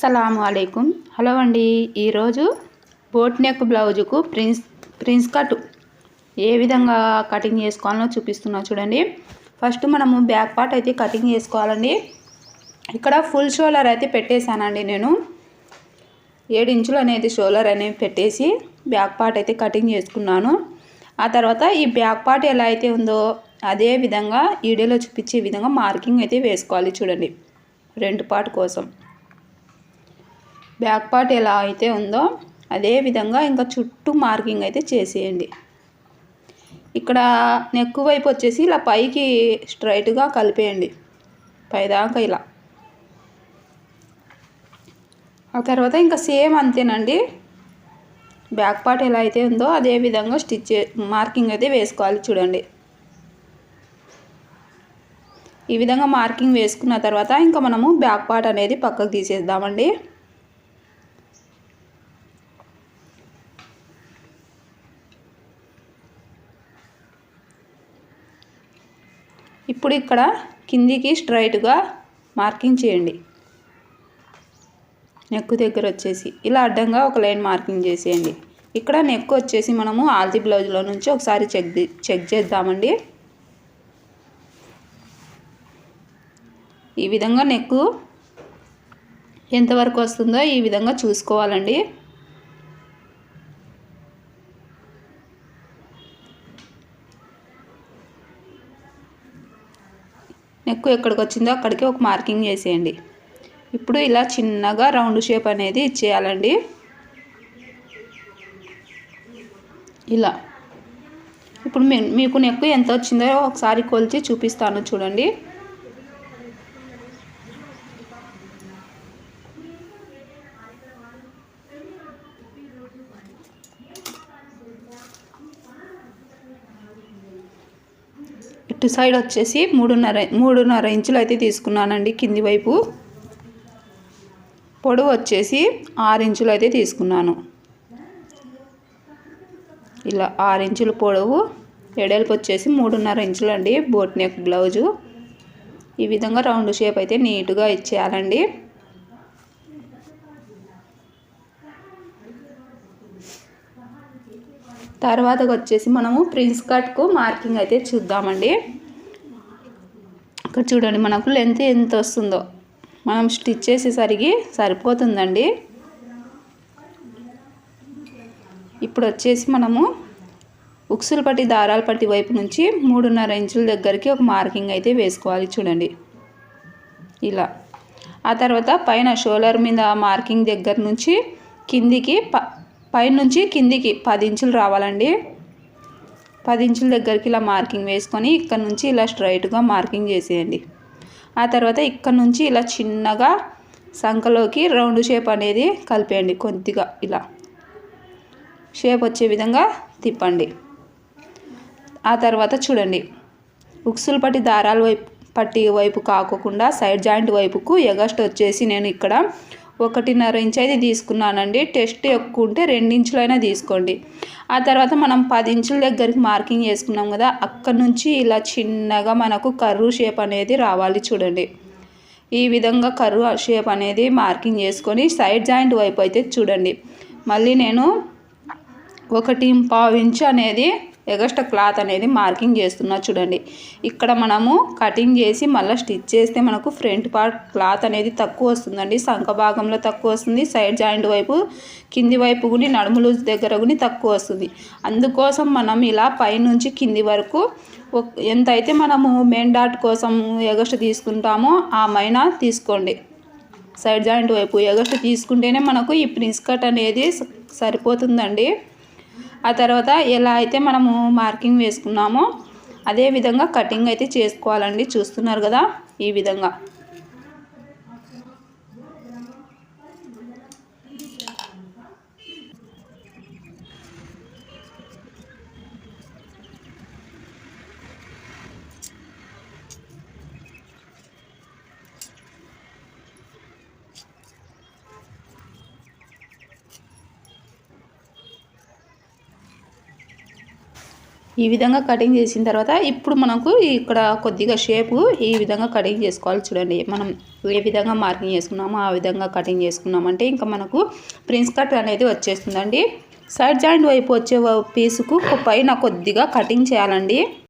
అస్సలం అలైకుం హలో అండి ఈరోజు బోట్ నెక్ బ్లౌజుకు ప్రిన్స్ ప్రిన్స్ కట్ ఏ విధంగా కటింగ్ చేసుకోవాలో చూపిస్తున్నా చూడండి. ఫస్ట్ మనము బ్యాక్ పార్ట్ అయితే కటింగ్ చేసుకోవాలండి. ఇక్కడ ఫుల్ షోలర్ అయితే పెట్టేశానండి నేను. ఏడు ఇంచులు అనేది షోలర్ అనేది పెట్టేసి బ్యాక్ పార్ట్ అయితే కటింగ్ చేసుకున్నాను. ఆ తర్వాత ఈ బ్యాక్ పార్ట్ ఎలా అయితే ఉందో అదే విధంగా వీడియోలో చూపించే విధంగా మార్కింగ్ అయితే వేసుకోవాలి చూడండి. రెండు పార్ట్ కోసం. బ్యాక్ పార్ట్ ఎలా అయితే ఉందో అదే విధంగా ఇంకా చుట్టూ మార్కింగ్ అయితే చేసేయండి. ఇక్కడ నెక్ వైపు వచ్చేసి ఇలా పైకి స్ట్రైట్గా కలిపేయండి. పైదాకా ఇలా. ఆ తర్వాత ఇంకా సేమ్ అంతేనండి. బ్యాక్ పార్ట్ ఎలా అయితే ఉందో అదే విధంగా స్టిచ్ మార్కింగ్ అయితే వేసుకోవాలి చూడండి. ఈ విధంగా మార్కింగ్ వేసుకున్న తర్వాత ఇంకా మనము బ్యాక్ పార్ట్ అనేది పక్కకు తీసేద్దామండి. ఇప్పుడు ఇక్కడ కిందికి స్ట్రైట్గా మార్కింగ్ చేయండి. నెక్ దగ్గర వచ్చేసి ఇలా అడ్డంగా ఒక లైన్ మార్కింగ్ చేసేయండి. ఇక్కడ నెక్ వచ్చేసి మనము ఆల్తీ బ్లౌజ్లో నుంచి ఒకసారి చెక్ చెక్ చేద్దామండి. ఈ విధంగా నెక్ ఎంతవరకు వస్తుందో ఈ విధంగా చూసుకోవాలండి. నెక్ ఎక్కడికి వచ్చిందో అక్కడికి ఒక మార్కింగ్ చేసేయండి. ఇప్పుడు ఇలా చిన్నగా రౌండ్ షేప్ అనేది ఇచ్చేయాలండి. ఇలా. ఇప్పుడు మీకు నెక్ ఎంత వచ్చిందో ఒకసారి కొలిచి చూపిస్తాను చూడండి. ఇటు సైడ్ వచ్చేసి మూడున్నర మూడున్నర ఇంచులు అయితే తీసుకున్నానండి కింది వైపు. పొడవు వచ్చేసి ఆరు ఇంచులు అయితే తీసుకున్నాను. ఇలా ఆరు ఇంచుల పొడవు ఎడల్పు వచ్చేసి మూడున్నర ఇంచులు అండి బోట్ నెక్ బ్లౌజు. ఈ విధంగా రౌండ్ షేప్ అయితే నీట్గా ఇచ్చేయాలండి. తర్వాత వచ్చేసి మనము ప్రిన్స్ కట్కు మార్కింగ్ అయితే చూద్దామండి. ఇక్కడ చూడండి మనకు లెంత్ ఎంత వస్తుందో మనం స్టిచ్ చేసేసరికి సరిపోతుందండి. ఇప్పుడు వచ్చేసి మనము ఉక్సులు పట్టి దారాలు పట్టి వైపు నుంచి మూడున్నర ఇంచుల దగ్గరికి ఒక మార్కింగ్ అయితే వేసుకోవాలి చూడండి. ఇలా. ఆ తర్వాత పైన షోలర్ మీద మార్కింగ్ దగ్గర నుంచి కిందికి ప పైనుంచి కిందికి పది ఇంచులు రావాలండి. పది ఇంచుల దగ్గరికి ఇలా మార్కింగ్ వేసుకొని ఇక్కడ నుంచి ఇలా స్ట్రైట్గా మార్కింగ్ చేసేయండి. ఆ తర్వాత ఇక్కడ నుంచి ఇలా చిన్నగా సంఖలోకి రౌండ్ షేప్ అనేది కలిపేయండి కొద్దిగా ఇలా. షేప్ వచ్చే విధంగా తిప్పండి. ఆ తర్వాత చూడండి. ఉక్సులు పట్టి దారాల వైపు పట్టి వైపు కాకోకుండా సైడ్ జాయింట్ వైపుకు ఎగస్ట్ వచ్చేసి నేను ఇక్కడ ఒకటిన్నర ఇంచ్ అయితే తీసుకున్నానండి. టెస్ట్ ఎక్కువ ఉంటే రెండించులైనా తీసుకోండి. ఆ తర్వాత మనం పది ఇంచుల దగ్గరికి మార్కింగ్ చేసుకున్నాం కదా అక్కడ నుంచి ఇలా చిన్నగా మనకు కర్రు షేప్ అనేది రావాలి చూడండి. ఈ విధంగా కర్రు షేప్ అనేది మార్కింగ్ చేసుకొని సైడ్ జాయింట్ వైపు అయితే చూడండి. మళ్ళీ నేను ఒకటి పావు ఇంచు అనేది ఎగస్ట్రా క్లాత్ అనేది మార్కింగ్ చేస్తున్నా చూడండి. ఇక్కడ మనము కటింగ్ చేసి మళ్ళీ స్టిచ్ చేస్తే మనకు ఫ్రంట్ పార్ట్ క్లాత్ అనేది తక్కువ వస్తుందండి. సంఖ భాగంలో తక్కువ వస్తుంది. సైడ్ జాయింట్ వైపు కింది వైపు గుని నడుములు దగ్గర గుని తక్కువ వస్తుంది. అందుకోసం మనం ఇలా పైనుంచి కింది వరకు ఎంతైతే మనము మెయిన్ డాట్ కోసం ఎగస్ట్ తీసుకుంటామో ఆ మైనా తీసుకోండి. సైడ్ జాయింట్ వైపు ఎగస్ట్ తీసుకుంటేనే మనకు ఈ ప్రిన్స్ కట్ అనేది సరిపోతుందండి. ఆ తర్వాత ఎలా అయితే మనము మార్కింగ్ వేసుకున్నామో అదే విధంగా కటింగ్ అయితే చేసుకోవాలండి. చూస్తున్నారు కదా ఈ విధంగా. ఈ విధంగా కటింగ్ చేసిన తర్వాత ఇప్పుడు మనకు ఇక్కడ కొద్దిగా షేపు ఈ విధంగా కటింగ్ చేసుకోవాలి చూడండి. మనం ఏ విధంగా మార్కింగ్ చేసుకున్నామో ఆ విధంగా కటింగ్ చేసుకున్నామంటే ఇంకా మనకు ప్రిన్స్ కట్ అనేది వచ్చేస్తుందండి. సైడ్ జాయింట్ వైపు వచ్చే పీసుకు పైన కొద్దిగా కటింగ్ చేయాలండి.